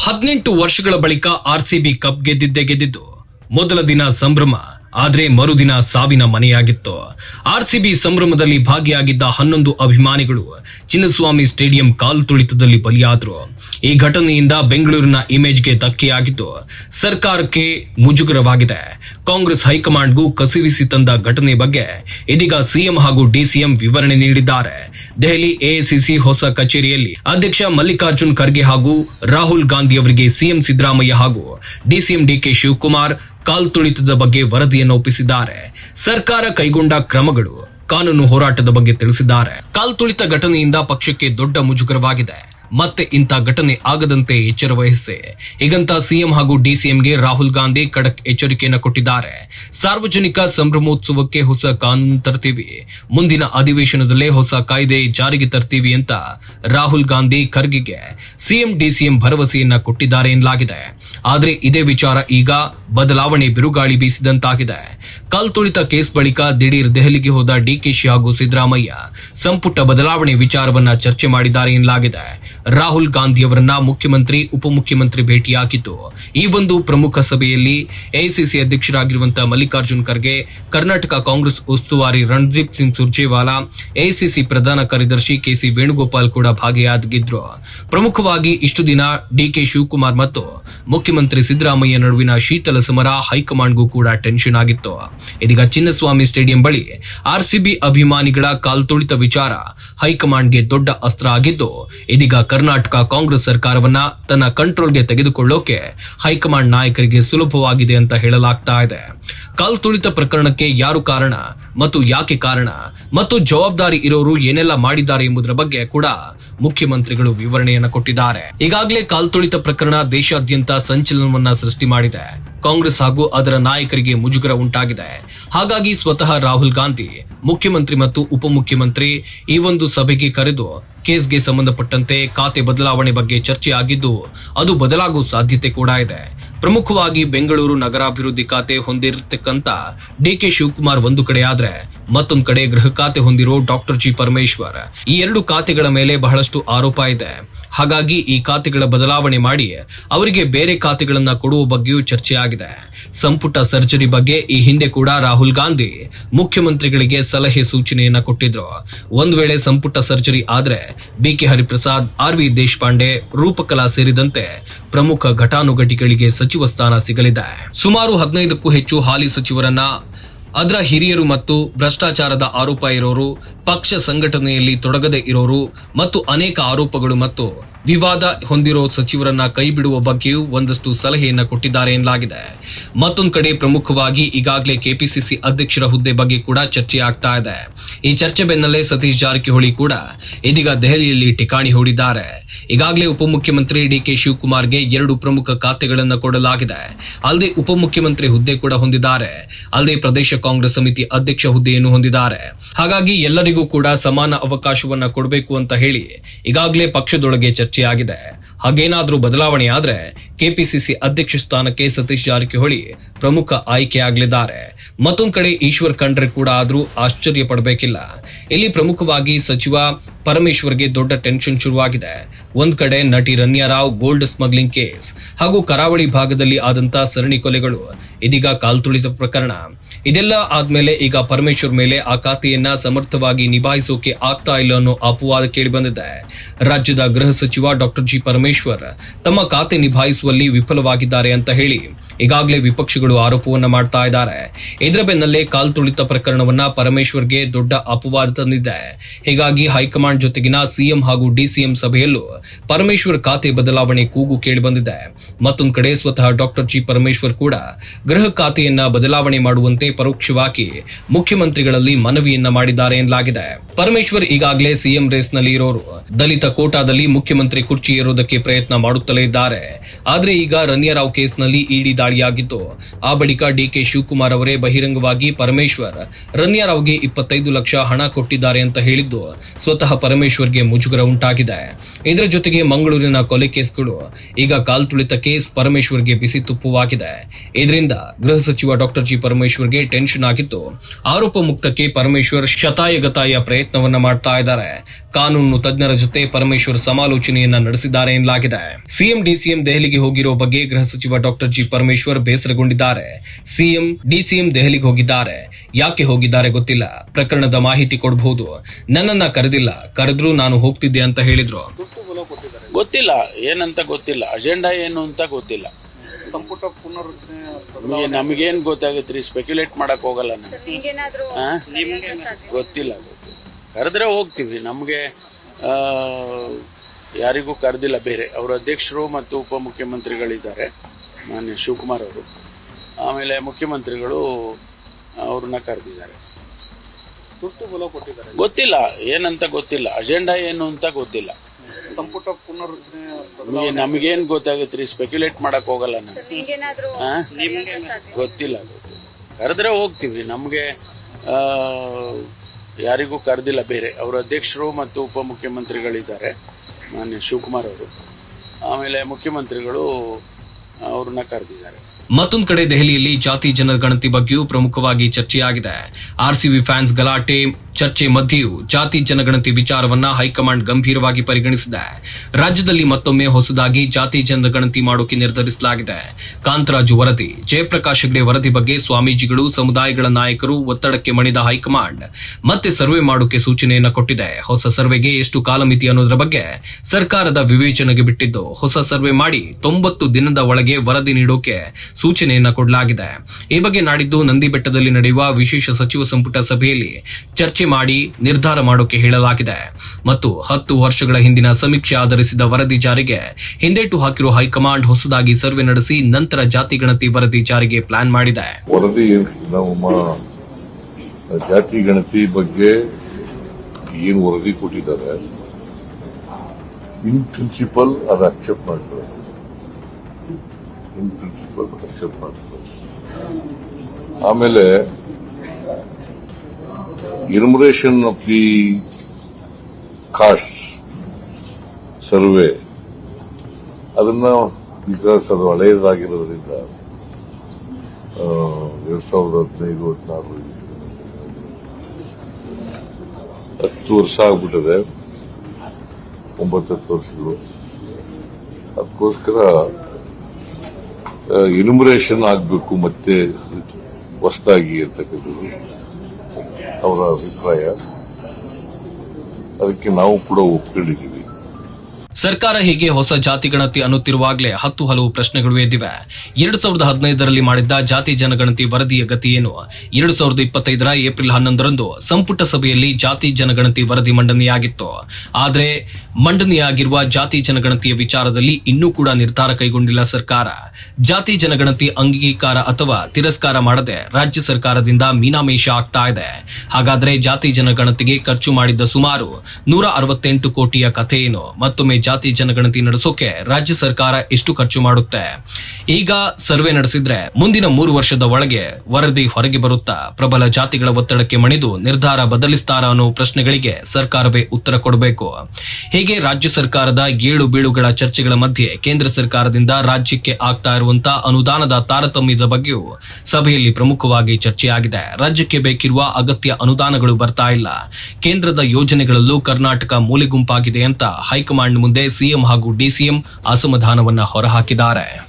ಹದಿನೆಂಟು ವರ್ಷಗಳ ಬಳಿಕ ಆರ್ಸಿಬಿ ಕಪ್ ಗೆದ್ದಿದ್ದೇ ಗೆದ್ದಿದ್ದು. ಮೊದಲ ದಿನ ಸಂಭ್ರಮ, ಆದ್ರೆ ಮರುದಿನ ಸಾವಿನ ಮನೆಯಾಗಿತ್ತು. ಆರ್ಸಿಬಿ ಸಂಭ್ರಮದಲ್ಲಿ ಭಾಗಿಯಾಗಿದ್ದ ಹನ್ನೊಂದು ಅಭಿಮಾನಿಗಳು ಚಿನ್ನಸ್ವಾಮಿ ಸ್ಟೇಡಿಯಂ ಕಾಲ್ ತುಳಿತದಲ್ಲಿ ಬಲಿಯಾದ್ರು. ಈ ಘಟನೆಯಿಂದ ಬೆಂಗಳೂರಿನ ಇಮೇಜ್ಗೆ ಧಕ್ಕೆಯಾಗಿದ್ದು ಸರ್ಕಾರಕ್ಕೆ ಮುಜುಗರವಾಗಿದೆ. ಕಾಂಗ್ರೆಸ್ ಹೈಕಮಾಂಡ್ಗೂ ಕಸಿವಿಸಿ ತಂದ ಘಟನೆ ಬಗ್ಗೆ ಇದೀಗ ಸಿಎಂ ಹಾಗೂ ಡಿಸಿಎಂ ವಿವರಣೆ ನೀಡಿದ್ದಾರೆ. ದೆಹಲಿ ಎಐಸಿಸಿ ಹೊಸ ಕಚೇರಿಯಲ್ಲಿ ಅಧ್ಯಕ್ಷ ಮಲ್ಲಿಕಾರ್ಜುನ್ ಖರ್ಗೆ ಹಾಗೂ ರಾಹುಲ್ ಗಾಂಧಿ ಅವರಿಗೆ ಸಿಎಂ ಸಿದ್ದರಾಮಯ್ಯ ಹಾಗೂ ಡಿಸಿಎಂ ಡಿಕೆ ಶಿವಕುಮಾರ್ ಕಾಲ್ ತುಳಿತದ ಬಗ್ಗೆ ವರದಿಯನ್ನು ಒಪ್ಪಿಸಿದ್ದಾರೆ. ಸರ್ಕಾರ ಕೈಗೊಂಡ ಕ್ರಮಗಳು ಕಾನೂನು ಹೋರಾಟದ ಬಗ್ಗೆ ತಿಳಿಸಿದ್ದಾರೆ. ಕಾಲ್ ತುಳಿತ ಘಟನೆಯಿಂದ ಪಕ್ಷಕ್ಕೆ ದೊಡ್ಡ ಮುಜುಗರವಾಗಿದೆ. ಮತ್ತೆ ಇಂಥ ಘಟನೆ ಆಗದಂತೆ ಎಚ್ಚರ ವಹಿಸಿ ಹೀಗಂತ ಸಿಎಂ ಹಾಗೂ ಡಿಸಿಎಂಗೆ ರಾಹುಲ್ ಗಾಂಧಿ ಖಡಕ್ ಎಚ್ಚರಿಕೆಯನ್ನು ಕೊಟ್ಟಿದ್ದಾರೆ. ಸಾರ್ವಜನಿಕ ಸಂಭ್ರಮೋತ್ಸವಕ್ಕೆ ಹೊಸ ಕಾನೂನು ತರ್ತೀವಿ. ಮುಂದಿನ ಅಧಿವೇಶನದಲ್ಲೇ ಹೊಸ ಕಾಯ್ದೆ ಜಾರಿಗೆ ತರ್ತೀವಿ ಅಂತ ರಾಹುಲ್ ಗಾಂಧಿ ಖರ್ಗೆಗೆ ಸಿಎಂ, ಡಿಸಿಎಂ ಭರವಸೆಯನ್ನ ಕೊಟ್ಟಿದ್ದಾರೆ ಎನ್ನಲಾಗಿದೆ. ಆದರೆ ಇದೇ ವಿಚಾರ ಈಗ ಬದಲಾವಣೆ ಬಿರುಗಾಳಿ ಬೀಸಿದಂತಾಗಿದೆ. ಕಲ್ ತುಳಿತ ಕೇಸ್ ಬಳಿಕ ದಿಢೀರ್ ದೆಹಲಿಗೆ ಹೋದ ಡಿಕೆಶಿ ಹಾಗೂ ಸಿದ್ದರಾಮಯ್ಯ ಸಂಪುಟ ಬದಲಾವಣೆ ವಿಚಾರವನ್ನ ಚರ್ಚೆ ಮಾಡಿದ್ದಾರೆ ಎನ್ನಲಾಗಿದೆ. ರಾಹುಲ್ ಗಾಂಧಿ ಅವರನ್ನ ಮುಖ್ಯಮಂತ್ರಿ, ಉಪಮುಖ್ಯಮಂತ್ರಿ ಭೇಟಿಯಾಗಿದ್ದು ಈ ಒಂದು ಪ್ರಮುಖ ಸಭೆಯಲ್ಲಿ ಎಐಸಿಸಿ ಅಧ್ಯಕ್ಷರಾಗಿರುವಂತಹ ಮಲ್ಲಿಕಾರ್ಜುನ್ ಖರ್ಗೆ, ಕರ್ನಾಟಕ ಕಾಂಗ್ರೆಸ್ ಉಸ್ತುವಾರಿ ರಣದೀಪ್ ಸಿಂಗ್ ಸುರ್ಜೇವಾಲಾ, ಎಐಸಿಸಿ ಪ್ರಧಾನ ಕಾರ್ಯದರ್ಶಿ ಕೆಸಿ ವೇಣುಗೋಪಾಲ್ ಕೂಡ ಭಾಗಿಯಾಗಿದ್ರು. ಪ್ರಮುಖವಾಗಿ ಇಷ್ಟು ದಿನ ಡಿಕೆ ಶಿವಕುಮಾರ್ ಮತ್ತು ಮುಖ್ಯಮಂತ್ರಿ ಸಿದ್ದರಾಮಯ್ಯ ನಡುವಿನ ಶೀತಲ ಸಮರ ಹೈಕಮಾಂಡ್ಗೂ ಕೂಡ ಟೆನ್ಷನ್ ಆಗಿತ್ತು. ಇದೀಗ ಚಿನ್ನಸ್ವಾಮಿ ಸ್ಟೇಡಿಯಂ ಬಳಿ ಆರ್ಸಿಬಿ ಅಭಿಮಾನಿಗಳ ಕಾಲ್ತುಳಿತ ವಿಚಾರ ಹೈಕಮಾಂಡ್ಗೆ ದೊಡ್ಡ ಅಸ್ತ್ರ ಆಗಿದ್ದು, ಇದೀಗ ಕರ್ನಾಟಕ ಕಾಂಗ್ರೆಸ್ ಸರ್ಕಾರವನ್ನ ತನ್ನ ಕಂಟ್ರೋಲ್ಗೆ ತೆಗೆದುಕೊಳ್ಳೋಕೆ ಹೈಕಮಾಂಡ್ ನಾಯಕರಿಗೆ ಸುಲಭವಾಗಿದೆ ಅಂತ ಹೇಳಲಾಗ್ತಾ ಇದೆ. ಕಾಲ್ತುಳಿತ ಪ್ರಕರಣಕ್ಕೆ ಯಾರು ಕಾರಣ, ಮತ್ತು ಯಾಕೆ ಕಾರಣ, ಮತ್ತು ಜವಾಬ್ದಾರಿ ಇರೋರು ಏನೆಲ್ಲ ಮಾಡಿದ್ದಾರೆ ಎಂಬುದರ ಬಗ್ಗೆ ಕೂಡ ಮುಖ್ಯಮಂತ್ರಿಗಳು ವಿವರಣೆಯನ್ನ ಕೊಟ್ಟಿದ್ದಾರೆ. ಈಗಾಗಲೇ ಕಾಲ್ತುಳಿತ ಪ್ರಕರಣ ದೇಶಾದ್ಯಂತ ಸಂಚಲನವನ್ನ ಸೃಷ್ಟಿ ಮಾಡಿದೆ. ಕಾಂಗ್ರೆಸ್ ಹಾಗೂ ಅದರ ನಾಯಕರಿಗೆ ಮುಜುಗರ ಉಂಟಾಗಿದೆ. ಹಾಗಾಗಿ ಸ್ವತಃ ರಾಹುಲ್ ಗಾಂಧಿ ಮುಖ್ಯಮಂತ್ರಿ ಮತ್ತು ಉಪಮುಖ್ಯಮಂತ್ರಿ ಈ ಒಂದು ಸಭೆಗೆ ಕರೆದು ಕೇಸ್ಗೆ ಸಂಬಂಧಪಟ್ಟಂತೆ ಖಾತೆ ಬದಲಾವಣೆ ಬಗ್ಗೆ ಚರ್ಚೆ ಆಗಿದ್ದು ಅದು ಬದಲಾಗುವ ಸಾಧ್ಯತೆ ಕೂಡ ಇದೆ. ಪ್ರಮುಖವಾಗಿ ಬೆಂಗಳೂರು ನಗರಾಭಿವೃದ್ಧಿ ಖಾತೆ ಹೊಂದಿರತಕ್ಕಂತ ಡಿಕೆ ಶಿವಕುಮಾರ್ ಒಂದು ಕಡೆ ಆದ್ರೆ ಮತ್ತೊಂದು ಕಡೆ ಗೃಹ ಖಾತೆ ಹೊಂದಿರೋ ಡಾಕ್ಟರ್ ಜಿ. ಪರಮೇಶ್ವರ್. ಈ ಎರಡು ಖಾತೆಗಳ ಮೇಲೆ ಬಹಳಷ್ಟು ಆರೋಪ ಇದೆ. ಹಾಗಾಗಿ ಈ ಖಾತೆಗಳ ಬದಲಾವಣೆ ಮಾಡಿ ಅವರಿಗೆ ಬೇರೆ ಖಾತೆಗಳನ್ನ ಕೊಡುವ ಬಗ್ಗೆಯೂ ಚರ್ಚೆಯಾಗಿದೆ. ಸಂಪುಟ ಸರ್ಜರಿ ಬಗ್ಗೆ ಈ ಹಿಂದೆ ಕೂಡ ರಾಹುಲ್ ಗಾಂಧಿ ಮುಖ್ಯಮಂತ್ರಿಗಳಿಗೆ ಸಲಹೆ ಸೂಚನೆಯನ್ನ ಕೊಟ್ಟಿದ್ರು. ಒಂದು ವೇಳೆ ಸಂಪುಟ ಸರ್ಜರಿ ಆದ್ರೆ ಬಿಕೆ ಹರಿಪ್ರಸಾದ್, ಆರ್ ವಿ ದೇಶಪಾಂಡೆ, ರೂಪಕಲಾ ಸೇರಿದಂತೆ ಪ್ರಮುಖ ಘಟಾನುಘಟಿಗಳಿಗೆ ಸಚಿವ ಸ್ಥಾನ ಸಿಗಲಿದೆ. ಸುಮಾರು ಹದಿನೈದಕ್ಕೂ ಹೆಚ್ಚು ಹಾಲಿ ಸಚಿವರನ್ನ ಅದರ ಹಿರಿಯರು ಮತ್ತು ಭ್ರಷ್ಟಾಚಾರದ ಆರೋಪ ಇರೋರು ಪಕ್ಷ ಸಂಘಟನೆಯಲ್ಲಿ ತೊಡಗದೆ ಇರೋರು ಮತ್ತು ಅನೇಕ ಆರೋಪಗಳು ಮತ್ತು ವಿವಾದ ಹೊಂದಿರೋ ಸಚಿವರನ್ನ ಕೈಬಿಡುವ ಬಗ್ಗೆಯೂ ಒಂದಷ್ಟು ಸಲಹೆಯನ್ನ ಕೊಟ್ಟಿದ್ದಾರೆ ಎನ್ನಲಾಗಿದೆ. ಮತ್ತೊಂದು ಕಡೆ ಪ್ರಮುಖವಾಗಿ ಈಗಾಗಲೇ ಕೆಪಿಸಿಸಿ ಅಧ್ಯಕ್ಷರ ಹುದ್ದೆ ಬಗ್ಗೆ ಕೂಡ ಚರ್ಚೆ ಆಗ್ತಾ ಇದೆ. ಈ ಚರ್ಚೆ ಬೆನ್ನಲ್ಲೇ ಸತೀಶ್ ಜಾರಕಿಹೊಳಿ ಕೂಡ ಇದೀಗ ದೆಹಲಿಯಲ್ಲಿ ಠಿಕಾಣಿ ಹೂಡಿದ್ದಾರೆ. ಈಗಾಗಲೇ ಉಪಮುಖ್ಯಮಂತ್ರಿ ಡಿಕೆ ಶಿವಕುಮಾರ್ಗೆ ಎರಡು ಪ್ರಮುಖ ಖಾತೆಗಳನ್ನು ಕೊಡಲಾಗಿದೆ. ಅಲ್ಲದೆ ಉಪಮುಖ್ಯಮಂತ್ರಿ ಹುದ್ದೆ ಕೂಡ ಹೊಂದಿದ್ದಾರೆ. ಅಲ್ಲದೆ ಪ್ರದೇಶ ಕಾಂಗ್ರೆಸ್ ಸಮಿತಿ ಅಧ್ಯಕ್ಷ ಹುದ್ದೆಯನ್ನು ಹೊಂದಿದ್ದಾರೆ. ಹಾಗಾಗಿ ಎಲ್ಲರಿಗೂ ಕೂಡ ಸಮಾನ ಅವಕಾಶವನ್ನ ಕೊಡಬೇಕು ಅಂತ ಹೇಳಿ ಈಗಾಗಲೇ ಪಕ್ಷದೊಳಗೆ ಚರ್ಚೆಯಾಗಿದೆ. ಹಾಗೇನಾದರೂ ಬದಲಾವಣೆಯಾದರೆ ಕೆಪಿಸಿಸಿ ಅಧ್ಯಕ್ಷ ಸ್ಥಾನಕ್ಕೆ ಸತೀಶ್ ಜಾರಕಿಹೊಳಿ ಪ್ರಮುಖ ಆಯ್ಕೆಯಾಗಲಿದ್ದಾರೆ. ಮತ್ತೊಂದು ಕಡೆ ಈಶ್ವರ್ ಖಂಡ್ರೆ ಕೂಡ ಆದ್ರೂ ಆಶ್ಚರ್ಯ ಪಡಬೇಕಿಲ್ಲ. ಇಲ್ಲಿ ಪ್ರಮುಖವಾಗಿ ಸಚಿವ ಪರಮೇಶ್ವರ್ಗೆ ದೊಡ್ಡ ಟೆನ್ಷನ್ ಶುರುವಾಗಿದೆ. ಒಂದ್ ಕಡೆ ನಟಿ ರನ್ಯಾರಾವ್ ಗೋಲ್ಡ್ ಸ್ಮಗ್ಲಿಂಗ್ ಕೇಸ್ ಹಾಗೂ ಕರಾವಳಿ ಭಾಗದಲ್ಲಿ ಆದಂತ ಸರಣಿ ಕೊಲೆಗಳು ಇದೀಗ ಕಾಲ್ತುಳಿತ ಪ್ರಕರಣ. ಇದೆಲ್ಲ ಆದ್ಮೇಲೆ ಈಗ ಪರಮೇಶ್ವರ್ ಮೇಲೆ ಆ ಖಾತೆಯನ್ನ ಸಮರ್ಥವಾಗಿ ನಿಭಾಯಿಸೋಕೆ ಆಗ್ತಾ ಇಲ್ಲ ಅನ್ನೋ ಅಪವಾದ ಕೇಳಿ ಬಂದಿದೆ. ರಾಜ್ಯದ ಗೃಹ ಸಚಿವ ಡಾಕ್ಟರ್ ಜಿ ಪರಮೇಶ್ವರ್ ತಮ್ಮ ಖಾತೆ ನಿಭಾಯಿಸುವಲ್ಲಿ ವಿಫಲವಾಗಿದ್ದಾರೆ ಅಂತ ಹೇಳಿ. ಈಗಾಗಲೇ ವಿಪಕ್ಷಗಳು ಆರೋಪವನ್ನ ಮಾಡ್ತಾ ಇದ್ದಾರೆ. ಇದರ ಬೆನ್ನಲ್ಲೇ ಕಾಲ್ ತುಳಿತ ಪ್ರಕರಣವನ್ನ ಪರಮೇಶ್ವರ್ಗೆ ದೊಡ್ಡ ಅಪವಾದ ತಂದಿದೆ. ಹೀಗಾಗಿ ಹೈಕಮಾಂಡ್ ಜೊತೆಗಿನ ಸಿಎಂ ಹಾಗೂ ಡಿಸಿಎಂ ಸಭೆಯಲ್ಲೂ ಪರಮೇಶ್ವರ್ ಖಾತೆ ಬದಲಾವಣೆ ಕೂಗು ಕೇಳಿ ಬಂದಿದೆ. ಮತ್ತೊಂದು ಕಡೆ ಸ್ವತಃ ಡಾಕ್ಟರ್ ಜಿ ಪರಮೇಶ್ವರ್ ಕೂಡ ಗೃಹ ಖಾತೆಯನ್ನ ಬದಲಾವಣೆ ಮಾಡುವಂತೆ ಪರೋಕ್ಷವಾಗಿ ಮುಖ್ಯಮಂತ್ರಿಗಳಲ್ಲಿ ಮನವಿಯನ್ನ ಮಾಡಿದ್ದಾರೆ ಎನ್ನಲಾಗಿದೆ. ಪರಮೇಶ್ವರ್ ಈಗಾಗಲೇ ಸಿಎಂ ರೇಸ್ನಲ್ಲಿ ಇರೋರು. ದಲಿತ ಕೋಟಾದಲ್ಲಿ ಮುಖ್ಯಮಂತ್ರಿ ಕುರ್ಚಿ ಏರೋದಕ್ಕೆ ಪ್ರಯತ್ನ ಮಾಡುತ್ತಲೇ ಇದ್ದಾರೆ. ಆದ್ರೆ ಈಗ ರನ್ಯಾರಾವ್ ಕೇಸ್ನಲ್ಲಿ ಇಡಿ ದಾಳಿಯಾಗಿದ್ದು ಆ ಬಳಿಕ ಡಿಕೆ ಶಿವಕುಮಾರ್ ಅವರೇ ಬಹಿರಂಗವಾಗಿ ಪರಮೇಶ್ವರ್ ರನ್ಯಾರಾವ್ಗೆ ಇಪ್ಪತ್ತೈದು ಲಕ್ಷ ಹಣ ಕೊಟ್ಟಿದ್ದಾರೆ ಅಂತ ಹೇಳಿದ್ದು ಸ್ವತಃ ಪರಮೇಶ್ವರ್ಗೆ ಮುಜುಗರ ಉಂಟಾಗಿದೆ. ಇದರ ಜೊತೆಗೆ ಮಂಗಳೂರಿನ ಕೊಲೆ ಕೇಸ್ಗಳು ಈಗ ಕಾಲ್ತುಳಿತ ಕೇಸ್ ಪರಮೇಶ್ವರ್ಗೆ ಬಿಸಿ ತುಪ್ಪವಾಗಿದೆ. ಇದರಿಂದ ಗೃಹ ಸಚಿವ ಡಾಕ್ಟರ್ ಜಿ. ಪರಮೇಶ್ವರ್ಗೆ ಟೆನ್ಷನ್ ಆಗಿತ್ತು. ಆರೋಪ ಮುಕ್ತಕ್ಕೆ ಪರಮೇಶ್ವರ್ ಶತಾಯಗತಾಯ ಪ್ರಯತ್ನವನ್ನ ಮಾಡ್ತಾ ಇದ್ದಾರೆ. ಕಾನೂನು ತಜ್ಞರ ಜೊತೆ ಪರಮೇಶ್ವರ್ ಸಮಾಲೋಚನೆಯನ್ನ ನಡೆಸಿದ್ದಾರೆ ಎನ್ನಲಾಗಿದೆ. ಸಿಎಂ, ಡಿಸಿಎಂ ದೆಹಲಿಗೆ ಹೋಗಿರೋ ಬಗ್ಗೆ ಗೃಹ ಸಚಿವ ಡಾಕ್ಟರ್ ಜಿ. ಪರಮೇಶ್ವರ್ ಬೇಸರಗೊಂಡಿದ್ದಾರೆ. ಸಿಎಂ ಡಿಸಿಎಂ ದೆಹಲಿಗೆ ಹೋಗಿದ್ದಾರೆ. ಯಾಕೆ ಹೋಗಿದ್ದಾರೆ ಗೊತ್ತಿಲ್ಲ. ಪ್ರಕರಣದ ಮಾಹಿತಿ ಕೊಡಬಹುದು ನನ್ನನ್ನ ಕರೆದಿಲ್ಲ. ಕರೆದ್ರು ನಾನು ಹೋಗ್ತಿದ್ದೆ ಅಂತ ಹೇಳಿದ್ರು. ಗೊತ್ತಿಲ್ಲ. ಏನಂತ ಗೊತ್ತಿಲ್ಲ. ಅಜೆಂಡಾ ಏನು ಅಂತ ಗೊತ್ತಿಲ್ಲ. ಸಂಪುಟ ಪುನರ್ರಚನೆ ನಮಗೆ ನಮಗೇನು ಗೊತ್ತಾಗತ್ತೆ? ಸ್ಪೆಕ್ಯುಲೇಟ್ ಮಾಡಕ್ ಹೋಗಲ್ಲ ಗೊತ್ತಿಲ್ಲ ಕರೆದ್ರೆ ಹೋಗ್ತೀವಿ. ನಮಗೆ ಯಾರಿಗೂ ಕರೆದಿಲ್ಲ ಬೇರೆ. ಅವರ ಅಧ್ಯಕ್ಷರು ಮತ್ತು ಉಪಮುಖ್ಯಮಂತ್ರಿಗಳಿದ್ದಾರೆ. ಮಾನ್ಯ ಶಿವಕುಮಾರ್ ಅವರು ಆಮೇಲೆ ಮುಖ್ಯಮಂತ್ರಿಗಳು ಅವ್ರನ್ನ ಕರೆದಿದ್ದಾರೆ. ತುರ್ತು ಬಲ ಕೊಟ್ಟಿದ್ದಾರೆ. ಗೊತ್ತಿಲ್ಲ ಏನಂತ ಗೊತ್ತಿಲ್ಲ ಅಜೆಂಡಾ ಏನು ಅಂತ ಗೊತ್ತಿಲ್ಲ. ಸಂಪುಟ ಪುನರ್ ನಮಗೆ ನಮಗೇನು ಗೊತ್ತಾಗುತ್ತೆ ಸ್ಪೆಕ್ಯುಲೇಟ್ ಮಾಡಕ್ ಹೋಗಲ್ಲ ಆ? ಗೊತ್ತಿಲ್ಲ ಗೊತ್ತಿಲ್ಲ. ಕರೆದ್ರೆ ಹೋಗ್ತೀವಿ ನಮಗೆ ಯಾರಿಗೂ ಕರೆದಿಲ್ಲ ಬೇರೆ. ಅವರ ಅಧ್ಯಕ್ಷರು ಮತ್ತು ಉಪಮುಖ್ಯಮಂತ್ರಿಗಳಿದ್ದಾರೆ ಮಾನ್ಯ ಶಿವಕುಮಾರ್ ಅವರು. ಆಮೇಲೆ ಮುಖ್ಯಮಂತ್ರಿಗಳು ಅವ್ರನ್ನ ಕರೆದಿದ್ದಾರೆ. ಮತ್ತೊಂದು ಕಡೆ ದೆಹಲಿಯಲ್ಲಿ ಜಾತಿ ಜನಗಣತಿ ಬಗ್ಗೆಯೂ ಪ್ರಮುಖವಾಗಿ ಚರ್ಚೆಯಾಗಿದೆ. ಆರ್ಸಿಬಿ ಫ್ಯಾನ್ಸ್ ಗಲಾಟೆ ಚರ್ಚೆ ಮಧ್ಯೆಯೂ ಜಾತಿ ಜನಗಣತಿ ವಿಚಾರವನ್ನ ಹೈಕಮಾಂಡ್ ಗಂಭೀರವಾಗಿ ಪರಿಗಣಿಸಿದೆ. ರಾಜ್ಯದಲ್ಲಿ ಮತ್ತೊಮ್ಮೆ ಹೊಸದಾಗಿ ಜಾತಿ ಜನಗಣತಿ ಮಾಡೋಕೆ ನಿರ್ಧರಿಸಲಾಗಿದೆ. ಕಾಂತರಾಜು ವರದಿ, ಜಯಪ್ರಕಾಶ್ ಹೆಗ್ಡೆ ವರದಿ ಬಗ್ಗೆ ಸ್ವಾಮೀಜಿಗಳು, ಸಮುದಾಯಗಳ ನಾಯಕರು ಒತ್ತಡಕ್ಕೆ ಮಣಿದ ಹೈಕಮಾಂಡ್ ಮತ್ತೆ ಸರ್ವೆ ಮಾಡೋಕೆ ಸೂಚನೆಯನ್ನ ಕೊಟ್ಟಿದೆ. ಹೊಸ ಸರ್ವೆಗೆ ಎಷ್ಟು ಕಾಲಮಿತಿ ಅನ್ನೋದರ ಬಗ್ಗೆ ಸರ್ಕಾರದ ವಿವೇಚನೆಗೆ ಬಿಟ್ಟಿದ್ದು, ಹೊಸ ಸರ್ವೆ ಮಾಡಿ ತೊಂಬತ್ತು ದಿನದ ಒಳಗೆ ವರದಿ ನೀಡೋಕೆ ಸೂಚನೆಯನ್ನ ಕೊಡಲಾಗಿದೆ. ಈ ಬಗ್ಗೆ ನಾಡಿದ್ದು ನಂದಿ ಬೆಟ್ಟದಲ್ಲಿ ನಡೆಯುವ ವಿಶೇಷ ಸಚಿವ ಸಂಪುಟ ಸಭೆಯಲ್ಲಿ ಚರ್ಚೆ ಮಾಡಿ ನಿರ್ಧಾರ ಮಾಡೋಕೆ ಹೇಳಲಾಗಿದೆ. ಮತ್ತು ಹತ್ತು ವರ್ಷಗಳ ಹಿಂದಿನ ಸಮೀಕ್ಷೆ ಆಧರಿಸಿದ ವರದಿ ಜಾರಿಗೆ ಹಿಂದೇಟು ಹಾಕಿರುವ ಹೈಕಮಾಂಡ್ ಹೊಸದಾಗಿ ಸರ್ವೆ ನಡೆಸಿ ನಂತರ ಜಾತಿ ಗಣತಿ ವರದಿ ಜಾರಿಗೆ ಪ್ಲಾನ್ ಮಾಡಿದೆ. ವರದಿ ಜಾತಿ ಗಣತಿ ಬಗ್ಗೆ ಏನು ವರದಿ ಕೊಟ್ಟಿದ್ದಾರೆ, ಇನ್ ಪ್ರಿನ್ಸಿಪಲ್ ಅದು ಅಕ್ಸೆಪ್ಟ್ ಮಾಡಬೇಕು ಇನ್ ಪ್ರಿನ್ಸಿಪಲ್ ಅಕ್ಸೆಪ್ಟ್ ಮಾಡಬೇಕು ಆಮೇಲೆ enumeration of the caste survey ಅದನ್ನು ಬಿಕಾಸ್ ಅದು ಹಳೆಯದಾಗಿರೋದ್ರಿಂದ ಎರಡ್ ಸಾವಿರದ ಹದಿನೈದು, ಹದಿನಾರು ಹತ್ತು ವರ್ಷ ಆಗ್ಬಿಟ್ಟಿದೆ. ಒಂಬತ್ತು ಹತ್ತು ವರ್ಷಗಳು. ಅದಕ್ಕೋಸ್ಕರ ಇನ್ಯುಮರೇಷನ್ ಆಗಬೇಕು ಮತ್ತೆ ಹೊಸದಾಗಿ ಅಂತಕ್ಕಂಥದ್ದು. ಅವರ ಅಭಿಪ್ರಾಯ ಅದಕ್ಕೆ ನಾವು ಕೂಡ ಒಪ್ಕೊಂಡಿದ್ದೀವಿ ಸರ್ಕಾರ ಹೀಗೆ ಹೊಸ ಜಾತಿ ಗಣತಿ ಅನ್ನುತ್ತಿರುವಾಗಲೇ ಹತ್ತು ಹಲವು ಪ್ರಶ್ನೆಗಳು ಎದ್ದಿವೆ. ಎರಡು ಸಾವಿರದ ಹದಿನೈದರಲ್ಲಿ ಮಾಡಿದ್ದ ಜಾತಿ ಜನಗಣತಿ ವರದಿಯ ಗತಿ ಏನು? ಎರಡು ಸಾವಿರದ ಇಪ್ಪತ್ತೈದರ ಏಪ್ರಿಲ್ ಹನ್ನೊಂದರಂದು ಸಂಪುಟ ಸಭೆಯಲ್ಲಿ ಜಾತಿ ಜನಗಣತಿ ವರದಿ ಮಂಡನೆಯಾಗಿತ್ತು. ಆದರೆ ಮಂಡನೆಯಾಗಿರುವ ಜಾತಿ ಜನಗಣತಿಯ ವಿಚಾರದಲ್ಲಿ ಇನ್ನೂ ಕೂಡ ನಿರ್ಧಾರ ಕೈಗೊಂಡಿಲ್ಲ ಸರ್ಕಾರ. ಜಾತಿ ಜನಗಣತಿ ಅಂಗೀಕಾರ ಅಥವಾ ತಿರಸ್ಕಾರ ಮಾಡದೆ ರಾಜ್ಯ ಸರ್ಕಾರದಿಂದ ಮೀನಾಮೇಷ ಆಗ್ತಾ ಇದೆ. ಹಾಗಾದ್ರೆ ಜಾತಿ ಜನಗಣತಿಗೆ ಖರ್ಚು ಮಾಡಿದ್ದ ಸುಮಾರು ನೂರ ಅರವತ್ತೆಂಟು ಕೋಟಿಯ ಕಥೆ ಏನು? ಮತ್ತೊಮ್ಮೆ ಜಾತಿ ಜನಗಣತಿ ನಡೆಸೋಕೆ ರಾಜ್ಯ ಸರ್ಕಾರ ಎಷ್ಟು ಖರ್ಚು ಮಾಡುತ್ತೆ? ಈಗ ಸರ್ವೆ ನಡೆಸಿದ್ರೆ ಮುಂದಿನ ಮೂರು ವರ್ಷದ ಒಳಗೆ ವರದಿ ಹೊರಗೆ ಬರುತ್ತಾ? ಪ್ರಬಲ ಜಾತಿಗಳ ಒತ್ತಡಕ್ಕೆ ಮಣಿದು ನಿರ್ಧಾರ ಬದಲಿಸ್ತಾರ ಅನ್ನೋ ಪ್ರಶ್ನೆಗಳಿಗೆ ಸರ್ಕಾರವೇ ಉತ್ತರ ಕೊಡಬೇಕು. ಹೀಗೆ ರಾಜ್ಯ ಸರ್ಕಾರದ ಏಳು ಬೀಳುಗಳ ಚರ್ಚೆಗಳ ಮಧ್ಯೆ ಕೇಂದ್ರ ಸರ್ಕಾರದಿಂದ ರಾಜ್ಯಕ್ಕೆ ಆಗ್ತಾ ಇರುವಂತಹ ಅನುದಾನದ ತಾರತಮ್ಯದ ಬಗ್ಗೆಯೂ ಸಭೆಯಲ್ಲಿ ಪ್ರಮುಖವಾಗಿ ಚರ್ಚೆಯಾಗಿದೆ. ರಾಜ್ಯಕ್ಕೆ ಬೇಕಿರುವ ಅಗತ್ಯ ಅನುದಾನಗಳು ಬರ್ತಾ ಇಲ್ಲ. ಕೇಂದ್ರದ ಯೋಜನೆಗಳಲ್ಲೂ ಕರ್ನಾಟಕ ಮೂಲೆಗುಂಪಾಗಿದೆ ಅಂತ ಹೈಕಮಾಂಡ್ ಸಿಎಂ ಹಾಗೂ ಡಿಸಿಎಂ ಅಸಮಾಧಾನವನ್ನ ಹೊರಹಾಕಿದ್ದಾರೆ.